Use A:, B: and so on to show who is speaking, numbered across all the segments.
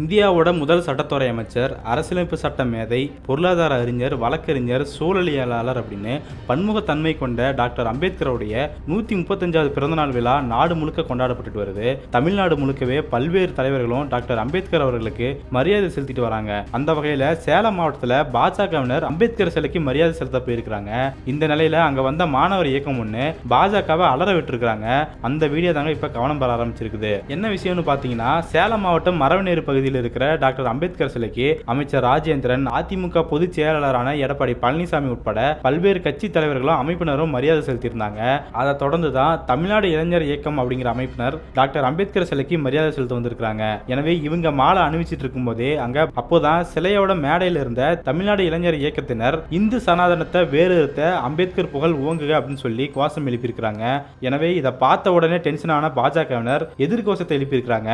A: இந்தியாவோட முதல் சட்டத்துறை அமைச்சர் அரசியலமைப்பு சட்ட மேதை பொருளாதார அறிஞர் வழக்கறிஞர் சூழலியலாளர் அப்படின்னு பன்முகத்தன்மை கொண்ட டாக்டர் அம்பேத்கருடைய நூற்றி முப்பத்தஞ்சாவது பிறந்தநாள் விழா நாடு முழுக்க கொண்டாடப்பட்டுட்டு வருது. தமிழ்நாடு முழுக்கவே பல்வேறு தலைவர்களும் டாக்டர் அம்பேத்கர் அவர்களுக்கு மரியாதை செலுத்திட்டு வராங்க. அந்த வகையில் சேலம் மாவட்டத்தில் பாஜகவினர் அம்பேத்கர் சிலைக்கு மரியாதை செலுத்த போயிருக்கிறாங்க. இந்த நிலையில அங்க வந்த மாணவர் இயக்கம் ஒன்று பாஜகவை அலற விட்டுருக்காங்க அந்த வீடியோ தாங்க இப்ப கவனம் பெற ஆரம்பிச்சிருக்குது. என்ன விஷயம்னு பாத்தீங்கன்னா சேலம் மாவட்டம் மரவநேரு பகுதியில் இருக்கிற டாக்டர் அம்பேத்கர் சிலைக்கு அமைச்சர் ராஜேந்திரன் அதிமுக பொதுச் செயலாளரான எடப்பாடி பழனிசாமி உட்பட பல்வேறு கட்சி தலைவர்களும் அமைப்பினரும் மரியாதை செலுத்தியிருந்தாங்க. அதை தொடர்ந்து தான் தமிழ்நாடு இளைஞர் இயக்கம் அப்படிங்கிற அமைப்பினர் டாக்டர் அம்பேத்கர் சிலைக்கு மரியாதை செலுத்த வந்திருக்காங்க எனவே இவங்க மாலை அணிவிச்சிட்டு இருக்கும்போதே அங்க அப்போதான் சிலையோட மேடையில் இருந்த தமிழ்நாடு இளைஞர் இயக்கத்தினர் இந்து சனாதனத்தை வேறுத்த அம்பேத்கர் புகழ் ஓங்குக அப்படின்னு சொல்லி கோஷம் எழுப்பியிருக்கிறாங்க. எனவே இதை பார்த்த உடனே டென்ஷனான பாஜகவினர் எதிர்கோஷத்தை எழுப்பியிருக்கிறாங்க.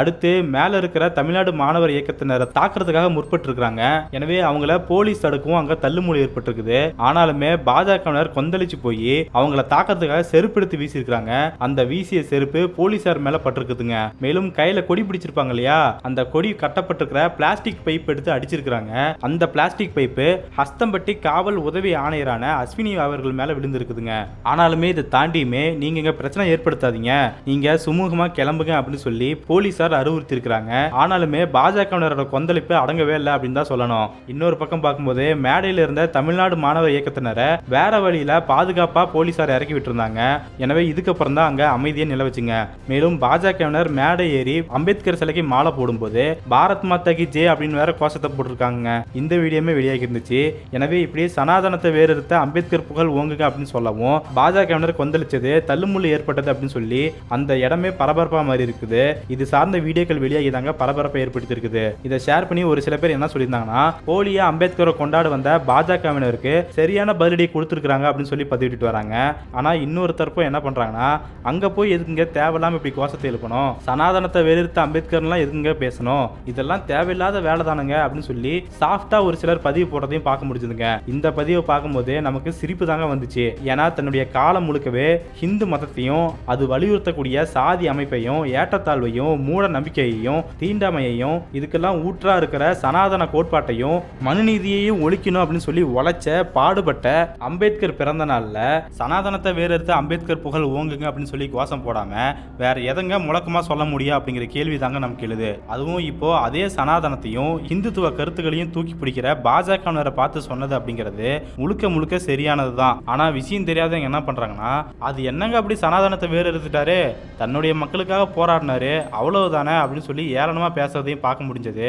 A: அடுத்து மேல இருக்கிற தமிழ் தமிழ்நாடு மாணவர் இயக்கத்தினரை தாக்குறதுக்காக முற்பட்டு இருக்காங்க எனவே அவங்கள போலீஸ் தடுக்கவும் அங்க தள்ளுமொழி ஏற்பட்டிருக்குது. ஆனாலுமே பாஜகவினர் கொந்தளிச்சு போய் அவங்கள தாக்கிறதுக்காக செருப்பு எடுத்து வீசியிருக்கிறாங்க. அந்த வீசிய செருப்பு போலீசார் மேல பட்டிருக்குதுங்க. மேலும் கையில கொடி பிடிச்சிருப்பாங்க இல்லையா? அந்த கொடி கட்டப்பட்டிருக்கிற பிளாஸ்டிக் பைப் எடுத்து அடிச்சிருக்காங்க அந்த பிளாஸ்டிக் பைப்பு ஹஸ்தம்பட்டி காவல் உதவி ஆணையரான அஸ்வினி அவர்கள் மேல விழுந்திருக்குதுங்க. ஆனாலுமே இதை தாண்டியுமே நீங்க இங்க பிரச்சனை ஏற்படுத்தாதீங்க. நீங்க சுமூகமா கிளம்புங்க அப்படின்னு சொல்லி போலீசார் அறிவுறுத்தி இருக்காங்க ஆனாலுமே பாஜகவினரோட கொந்தளிப்பு அடங்கவே இல்லை அப்படின்னு தான் சொல்லணும். இன்னொரு பக்கம் பார்க்கும்போது மேடையில் இருந்த தமிழ்நாடு மாணவர் இயக்கத்தினரை வேற வழியில பாதுகாப்பா போலீசார் இறக்கி விட்டுருந்தாங்க. எனவே இதுக்கப்புறம் தான் அங்க அமைதியை நிலவச்சுங்க. மேலும் பாஜகவினர் மேடை ஏறி அம்பேத்கர் சிலைக்கு மாலை போடும்போது பாரத் மாதா கி ஜே அப்படின்னு வேற கோஷத்தை போட்டிருக்காங்க இந்த வீடியோமே வெளியாகி இருந்துச்சு. எனவே இப்படி சனாதனத்தை வேறுத்த அம்பேத்கர் புகழ் ஓங்குங்க அப்படின்னு சொல்லவும் பாஜகவினர் கொந்தளிச்சது தள்ளுமுள்ளு ஏற்பட்டது அப்படின்னு சொல்லி அந்த இடமே பரபரப்பா மாதிரி இருக்குது. இது சார்ந்த வீடியோக்கள் வெளியாகி தாங்க பரபரப்பை ஏற்படுத்தியிருக்குது. இதை ஷேர் பண்ணி ஒரு சில பேர் என்ன சொல்லியிருந்தாங்கன்னா போலியா அம்பேத்கரை கொண்டாட வந்த பாஜகவினருக்கு சரியான பதிலடி கொடுத்துருக்காங்க அப்படின்னு சொல்லி பதிவிட்டு வராங்க. ஆனால் இன்னொரு தரப்பும் என்ன பண்றாங்கன்னா அங்கே போய் எதுக்குங்க தேவையில்லாமல் இப்படி கோஷத்தை எழுப்பணும்? சனாதனத்தை வெறுத்த அம்பேத்கர்லாம் எதுக்குங்க பேசணும்? இதெல்லாம் தேவையில்லாத வேலை தானுங்க அப்படின்னு சொல்லி சாஃப்டா ஒரு சிலர் பதிவு போடுறதையும் பார்க்க முடிஞ்சதுங்க. இந்த பதிவை பார்க்கும்போது நமக்கு சிரிப்பு தாங்க வந்துச்சு. ஏன்னா தன்னுடைய காலம் முழுக்கவே ஹிந்து மதத்தையும் அது வலியுறுத்தக்கூடிய சாதி அமைப்பையும் ஏற்றத்தாழ்வையும் மூட நம்பிக்கையையும் தீண்டாமையையும் இதுக்கெல்லாம் ஊற்றா இருக்கிற சனாதன கோட்பாட்டையும் மனுநீதியையும் ஒழிக்கணும் அப்படின்னு சொல்லி உழைச்ச பாடுபட்ட அம்பேத்கர் பிறந்த நாள்ல சனாதனத்தை வேறெடுத்து அம்பேத்கர் புகழ் ஓங்குங்க அப்படின்னு சொல்லி கோஷம் போடாம வேற எதங்க முழக்கமா சொல்ல முடியும் அப்படிங்கிற கேள்வி தாங்க நமக்கு எழுது. அதுவும் இப்போ அதே சனாதனத்தையும் இந்துத்துவ கருத்துக்களையும் தூக்கி பிடிக்கிற பாஜகவினரை பார்த்து சொன்னது அப்படிங்கிறது முழுக்க முழுக்க சரியானது தான் ஆனா விஷயம் தெரியாதவங்க என்ன பண்றாங்கன்னா அது என்னங்க அப்படி சனாதனத்தை வேறு எடுத்துட்டாரு தன்னுடைய மக்களுக்காக போராடினாரு அவ்வளவுதானே அப்படின்னு சொல்லி ஏளனமா பேசுறதையும் பார்க்க முடிஞ்சது.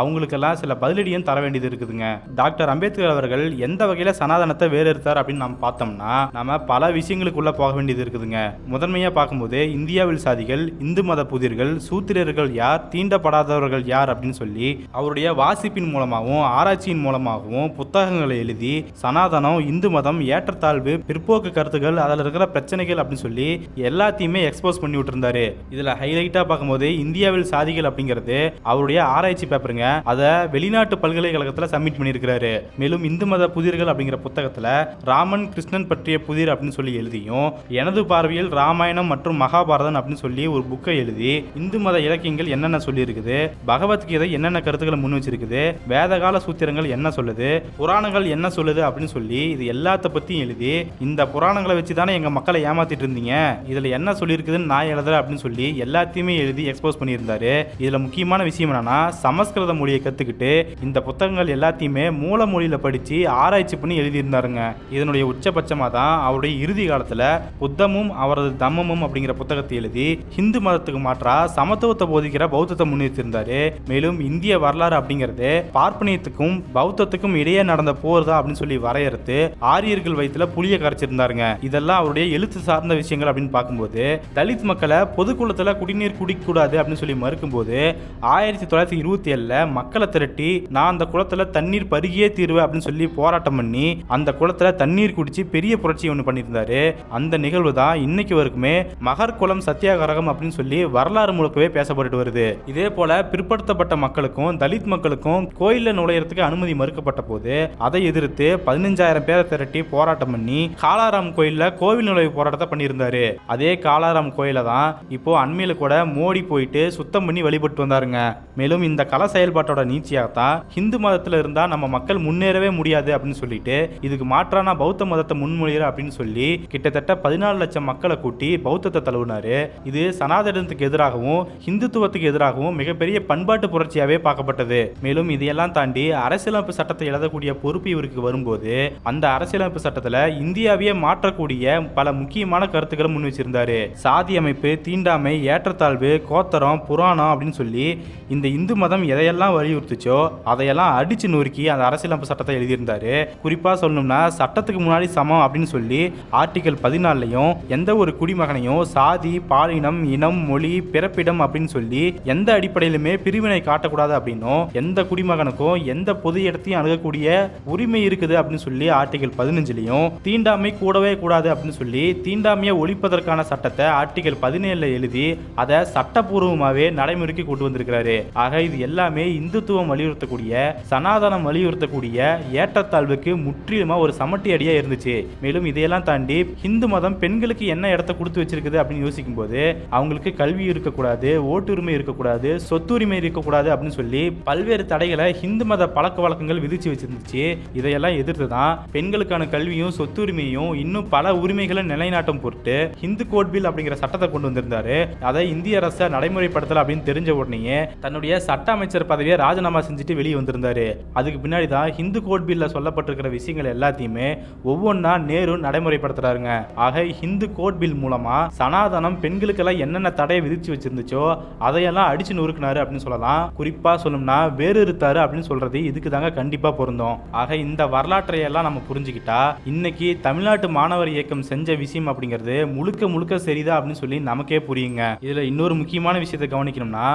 A: அவங்களுக்கெல்லாம் சில பதிலடியும் தர வேண்டியது இருக்குதுங்க. டாக்டர் அம்பேத்கர் அவர்கள் எந்த வகையில் சனாதனத்தை வேறு எடுத்தார் அப்படின்னு நம்ம பார்த்தோம்னா நம்ம பல விஷயங்களுக்குள்ள போக வேண்டியது இருக்குதுங்க. முதன்மையாக பார்க்கும்போது இந்தியாவில் சாதிகள் இந்து மத புதிர்கள் சூத்திரர்கள் யார் தீண்டப்படாதவர்கள் யார் அப்படின்னு சொல்லி அவருடைய வாசிப்பின் மூலமாகவும் ஆராய்ச்சியின் மூலமாகவும் புத்தகங்களை எழுதி சனாதனம் இந்து மதம் ஏற்றத்தாழ்வு பிற்போக்கு கருத்துக்கள் அதில் இருக்கிற பிரச்சனைகள் அப்படின்னு சொல்லி எல்லாத்தையுமே எக்ஸ்போஸ் பண்ணி விட்டுருந்தாரு. இதில் ஹைலைட்டாக பார்க்கும்போது இந்தியாவில் சாதிகள் அப்படிங்கிறது அவருடைய ஆராய்ச்சி பேப்பருங்க அதை வெளிநாட்டு பல்கலைக்கழகத்தில் சப்மிட் பண்ணியிருக்கிறாரு. மேலும் இந்து மத புதிர்கள் அப்படிங்கிற புத்தகத்துல ராமன் கிருஷ்ணன் பற்றிய புதிர் அப்படின்னு சொல்லி எழுதியும் எனது பார்வையில் ராமாயணம் மற்றும் மகாபாரதம் அப்படின்னு சொல்லி ஒரு புக்கை எழுதி இந்து மத இலக்கியங்கள் என்னென்ன சொல்லியிருக்குது பகவத்கீதை என்னென்ன கருத்துக்களை முன் வச்சிருக்குது வேதகால சூத்திரங்கள் என்ன சொல்லுது புராணங்கள் என்ன சொல்லுது அப்படின்னு சொல்லி இது எல்லாத்த பற்றியும் எழுதி இந்த புராணங்களை வச்சு தானே எங்கள் மக்களை ஏமாத்திட்டு இருந்தீங்க இதுல என்ன சொல்லியிருக்குதுன்னு நான் எழுதுறேன் அப்படின்னு சொல்லி எல்லாத்தையுமே எழுதி எக்ஸ்போஸ் பண்ணியிருந்தாரு. இதில் முக்கிய முக்கியமான விஷயம் என்னன்னா சமஸ்கிருத மொழியை கத்துக்கிட்டு இந்த புத்தகங்கள் எல்லாத்தையுமே மூல மொழியில படிச்சு ஆராய்ச்சி பண்ணி எழுதியிருந்தாருங்க. இதனுடைய உச்சபட்சமா தான் அவருடைய இறுதி காலத்துல புத்தமும் அவரது தம்மமும் அப்படிங்கிற புத்தகத்தை எழுதி ஹிந்து மதத்துக்கு மாற்றா சமத்துவத்தை போதிக்கிற பௌத்தத்தை முன்னிறுத்திருந்தாரு மேலும் இந்திய வரலாறு அப்படிங்கிறது பார்ப்பனியத்துக்கும் பௌத்தத்துக்கும் இடையே நடந்த போர் தான் அப்படின்னு சொல்லி வரையறுத்து ஆரியர்கள் வயிற்றுல புளிய கரைச்சிருந்தாருங்க. இதெல்லாம் அவருடைய எழுத்து சார்ந்த விஷயங்கள் அப்படின்னு பார்க்கும்போது தலித் மக்களை பொதுக்குளத்துல குடிநீர் குடிக்கக்கூடாது அப்படின்னு சொல்லி மறுக்கும்போது ஆயிரத்தி தொள்ளாயிரத்தி இருபத்தி ஏழில் மக்களை திரட்டி நான் அந்த குளத்தில் தண்ணீர் பருகியே தீர்வு அப்படின்னு சொல்லி போராட்டம் பண்ணி அந்த குளத்தில் தண்ணீர் குடிச்சு பெரிய புரட்சி ஒன்று பண்ணியிருந்தாரு. அந்த நிகழ்வு தான் இன்னைக்கு வரைக்குமே மகர் குளம் சத்தியாகிரகம் அப்படின்னு சொல்லி வரலாறு முழுக்கவே பேசப்பட்டு வருது. இதே போல பிற்படுத்தப்பட்ட மக்களுக்கும் தலித் மக்களுக்கும் கோயிலில் நுழையிறதுக்கு அனுமதி மறுக்கப்பட்ட போது அதை எதிர்த்து பதினஞ்சாயிரம் பேரை திரட்டி போராட்டம் பண்ணி காலாராம் கோயிலில் கோவில் நுழைவு போராட்டத்தை பண்ணியிருந்தாரு. அதே காலாராம் கோயில தான் இப்போ அண்மையில் கூட மோடி போயிட்டு சுத்தம் பண்ணி வழிபட்டு வந்தாரு பாருங்க. மேலும் இந்த கல செயல்பாட்டோட நீச்சியாகத்தான் ஹிந்து மதத்துல இருந்தா நம்ம மக்கள் முன்னேறவே முடியாது அப்படின்னு சொல்லிட்டு இதுக்கு மாற்றான பௌத்த மதத்தை முன்மொழிகிற அப்படின்னு சொல்லி கிட்டத்தட்ட பதினாலு லட்சம் மக்களை கூட்டி பௌத்தத்தை தழுவினாரு. இது சனாதனத்துக்கு எதிராகவும் ஹிந்துத்துவத்துக்கு எதிராகவும் மிகப்பெரிய பண்பாட்டு புரட்சியாவே பார்க்கப்பட்டது. மேலும் இதையெல்லாம் தாண்டி அரசியலமைப்பு சட்டத்தை எழுதக்கூடிய பொறுப்பு இவருக்கு வரும்போது அந்த அரசியலமைப்பு சட்டத்துல இந்தியாவையே மாற்றக்கூடிய பல முக்கியமான கருத்துக்களை முன் வச்சிருந்தாரு சாதி அமைப்பு தீண்டாமை ஏற்றத்தாழ்வு கோத்தரம் புராணம் அப்படின்னு சொல்லி இந்த இந்து மதம் எதையெல்லாம் வலியுறுத்துச்சோ அதையெல்லாம் அடிச்சு நொறுக்கி அந்த அரசியலமைப்பு சட்டத்தை எழுதியிருந்தாரு. குறிப்பா சொல்லணும்னா சட்டத்துக்கு முன்னாடி சமம் அப்படின்னு சொல்லி ஆர்டிகல் பதினாலையும் எந்த ஒரு குடிமகனையும் சாதி பாலினம் இனம் மொழி பிறப்பிடம் அப்படின்னு சொல்லி எந்த அடிப்படையிலுமே பிரிவினை காட்டக்கூடாது அப்படின்னும் எந்த குடிமகனுக்கும் எந்த பொது இடத்தையும் அணுகக்கூடிய உரிமை இருக்குது அப்படின்னு சொல்லி ஆர்டிகல் பதினஞ்சுலையும் தீண்டாமை கூடவே கூடாது அப்படின்னு சொல்லி தீண்டாமையை ஒழிப்பதற்கான சட்டத்தை ஆர்டிகல் பதினேழுல எழுதி அதை சட்டப்பூர்வமாகவே நடைமுறைக்கு கொண்டு வந்திருக்கிறாரு. ஆக இது எல்லாமே இந்துத்துவம் வலியுறுத்தக்கூடிய சனாதனம் வலியுறுத்தக்கூடிய ஏற்றத்தாழ்வுக்கு முற்றிலுமா ஒரு சமட்டி அடியா இருந்துச்சு. மேலும் இதையெல்லாம் தாண்டி ஹிந்து மதம் பெண்களுக்கு என்ன இடத்த கொடுத்து வச்சிருக்குது அப்படின்னு யோசிக்கும் போது அவங்களுக்கு கல்வி இருக்கக்கூடாது ஓட்டுரிமை இருக்கக்கூடாது சொத்துரிமை இருக்கக்கூடாது அப்படின்னு சொல்லி பல்வேறு தடைகளை ஹிந்து மத பழக்க வழக்கங்கள் விதிச்சு வச்சிருந்துச்சு. இதையெல்லாம் எதிர்த்து தான் பெண்களுக்கான கல்வியும் சொத்துரிமையும் இன்னும் பல உரிமைகளை நிலைநாட்டும் பொருட்டு ஹிந்து கோட் பில் அப்படிங்கிற சட்டத்தை கொண்டு வந்திருந்தாரு. அதை இந்திய அரசை நடைமுறைப்படுத்தல அப்படின்னு தெரிஞ்ச உடனேயே தன்னுடைய சட்ட அமைச்சர் பதவியை ராஜினாமா செஞ்சுட்டு வெளியே வந்திருந்தாரு. அதுக்கு பின்னாடி தான் ஹிந்து கோட் பில்ல சொல்லப்பட்டிருக்கிற விஷயங்கள் எல்லாத்தையுமே ஒவ்வொன்றா நேரு நடைமுறைப்படுத்துறாருங்க. ஆக ஹிந்து கோட் பில் மூலமா சனாதனம் பெண்களுக்கெல்லாம் என்னென்ன தடையை விதிச்சு வச்சிருந்துச்சோ அதையெல்லாம் அடிச்சு நொறுக்குனாரு அப்படின்னு சொல்லலாம். குறிப்பா சொல்லணும்னா வேறு இருத்தாரு அப்படின்னு சொல்றது இதுக்கு தாங்க கண்டிப்பா பொருந்தும். ஆக இந்த வரலாற்றை எல்லாம் நம்ம புரிஞ்சுக்கிட்டா இன்னைக்கு தமிழ்நாட்டு மாணவர் இயக்கம் செஞ்ச விஷயம் அப்படிங்கிறது முழுக்க முழுக்க சரிதா அப்படின்னு சொல்லி நமக்கே புரியுங்க. இதுல இன்னொரு முக்கியமான விஷயத்தை கவனிக்கணும்னா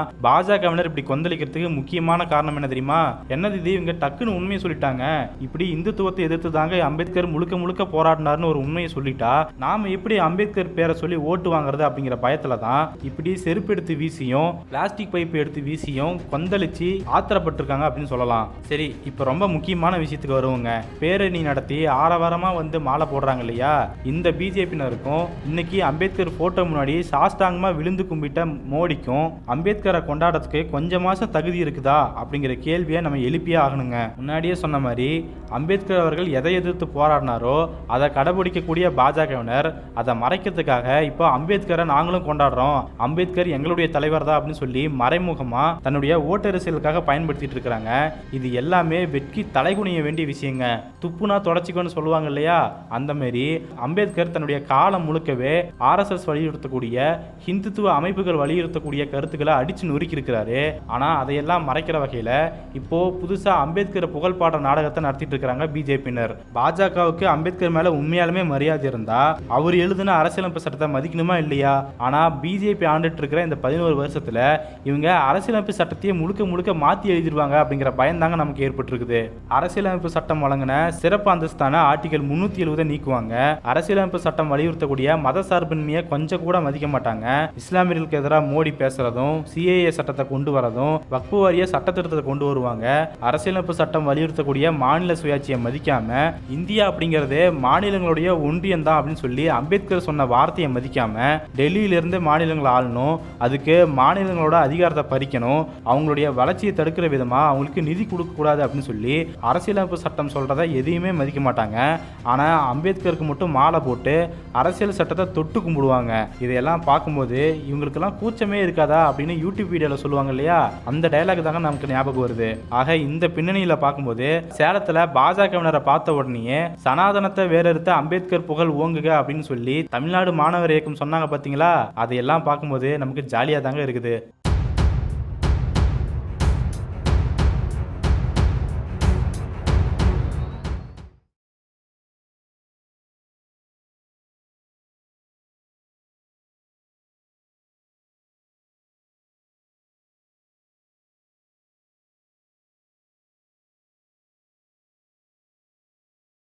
A: பாஜகவினர் இப்படி கொந்தளிக்கிறதுக்கு முக்கியமான காரணம் என்ன தெரியுமா? என்னது இது? இவங்க டக்குன்னு உண்மையை சொல்லிட்டாங்க. இப்படி இந்துத்துவத்தை எதிர்த்து தாங்க அம்பேத்கர் முழுக்க முழுக்க போராடினார்னு ஒரு உண்மையை சொல்லிட்டா நாம எப்படி அம்பேத்கர் பேரை சொல்லி ஓட்டு வாங்குறது அப்படிங்கிற பயத்துல தான் இப்படி செருப்பு எடுத்து வீசியும் பிளாஸ்டிக் பைப் எடுத்து வீசியும் கொந்தளிச்சு ஆத்திரப்பட்டிருக்காங்க அப்படின்னு சொல்லலாம். சரி இப்போ ரொம்ப முக்கியமான விஷயத்துக்கு வருவோங்க. பேரணி நடத்தி ஆரவாரமா வந்து மாலை போடுறாங்க இல்லையா? இந்த பிஜேபியினருக்கும் இன்னைக்கு அம்பேத்கர் போட்டோ முன்னாடி சாஸ்தாங்கமா விழுந்து கும்பிட்ட மோடிக்கும் அம்பேத்கரை கொண்டாடுறதுக்கு கொஞ்சமாசம் தகுதி இருக்குதா அப்படிங்கிற கேள்வியை நம்ம எழுப்பியே ஆகணுங்க. முன்னாடியே சொன்ன மாதிரி அம்பேத்கர் அவர்கள் எதை எதிர்த்து போராடினாரோ அதை கடைபிடிக்கக்கூடிய பாஜகவினர் அதை மறைக்கிறதுக்காக இப்போ அம்பேத்கரை நாங்களும் கொண்டாடுறோம். அம்பேத்கர் எங்களுடைய தலைவர் தான் அப்படின்னு சொல்லி மறைமுகமா தன்னுடைய ஓட்டரசியலுக்காக பயன்படுத்திட்டு இருக்கிறாங்க. இது எல்லாமே வெட்கி தலைகுனிய வேண்டிய விஷயங்க. துப்புனா தொடச்சிக்கோன்னு சொல்லுவாங்க இல்லையா? அந்த மாதிரி அம்பேத்கர் தன்னுடைய காலம் முழுக்கவே ஆர்எஸ்எஸ் வலியுறுத்தக்கூடிய ஹிந்துத்துவ அமைப்புகள் வலியுறுத்தக்கூடிய கருத்துக்களை அடிச்சு நொறுக்கி இருக்கிறாரு ஆனால் அதையெல்லாம் மறைக்கிற வகையில் இப்போ புதுசா அம்பேத்கர் புகழ்பாடுற நாடகத்தை நடத்திட்டு இருக்கிறாங்க பிஜேபியினர் பாஜகவுக்கு அம்பேத்கர் மேல உண்மையாலுமே மரியாதை இருந்தா அவர் எழுதின அரசியலமைப்பு சட்டத்தை மதிக்கணுமா இல்லையா? ஆனால் பிஜேபி ஆண்டுட்டு இருக்கிற இந்த பதினோரு வருஷத்தில் இவங்க அரசியலமைப்பு சட்டத்தையே முழுக்க முழுக்க மாத்தி எழுதிடுவாங்க அப்படிங்கிற பயந்தாங்க நமக்கு ஏற்பட்டிருக்குது. அரசியலமைப்பு சட்டம் வழங்கின சிறப்பு அந்தஸ்தான ஆர்டிகல் முன்னூத்தி எழுபதை நீக்குவாங்க. அரசியலமைப்பு சட்டம் வலியுறுத்தக்கூடிய மத சார்பின்மையை கொஞ்சம் கூட மதிக்க மாட்டாங்க. இஸ்லாமியர்களுக்கு எதிராக மோடி பேசுறதும் சிஏஏ சட்டத்தை கொண்டு வரதும் வக்பு வாரிய சட்ட திருத்தத்தை கொண்டு வருவாங்க. அரசியலமைப்பு சட்டம் வலியுறுத்தக்கூடிய மாநில சுயாட்சியை மதிக்காம இந்தியா அப்படிங்கிறது மாநிலங்களுடைய ஒன்றியம் தான் அப்படின்னு சொல்லி அம்பேத்கர் சொன்ன வார்த்தையை மதிக்காம டெல்லியிலிருந்து மாநிலங்களை ஆளணும் அதுக்கு மாநிலங்களோட அதிகாரத்தை பறிக்கணும் அவங்களுடைய வளர்ச்சியை தடுக்கிற விதமா அவங்களுக்கு நிதி கொடுக்க கூடாது அப்படின்னு சொல்லி அரசியலமைப்பு சட்டம் சொல்றதை எதையுமே மதிக்க மாட்டாங்க. ஆனா அம்பேத்கருக்கு மட்டும் மாலை போட்டு அரசியல் சட்டத்தை தொட்டு கும்பிடுவாங்க. இதையெல்லாம் பார்க்கும்போது இவங்களுக்கெல்லாம் கூச்சமே இருக்காதா அப்படின்னு யூடியூப் வீடியோவில் சொல்லுவாங்க இல்லையா அந்த டைலாக் தாங்க நமக்கு ஞாபகம் வருது. ஆக இந்த பின்னணியில் பார்க்கும்போது சேலத்தில் பாஜகவினரை பார்த்த உடனேயே சனாதனத்தை வேறறுத்த அம்பேத்கர் புகழ் ஓங்குக அப்படின்னு சொல்லி தமிழ்நாடு மாணவர் இயக்கம் சொன்னாங்க பார்த்தீங்களா அதையெல்லாம் பார்க்கும்போது நமக்கு ஜாலியாக தாங்க இருக்குது.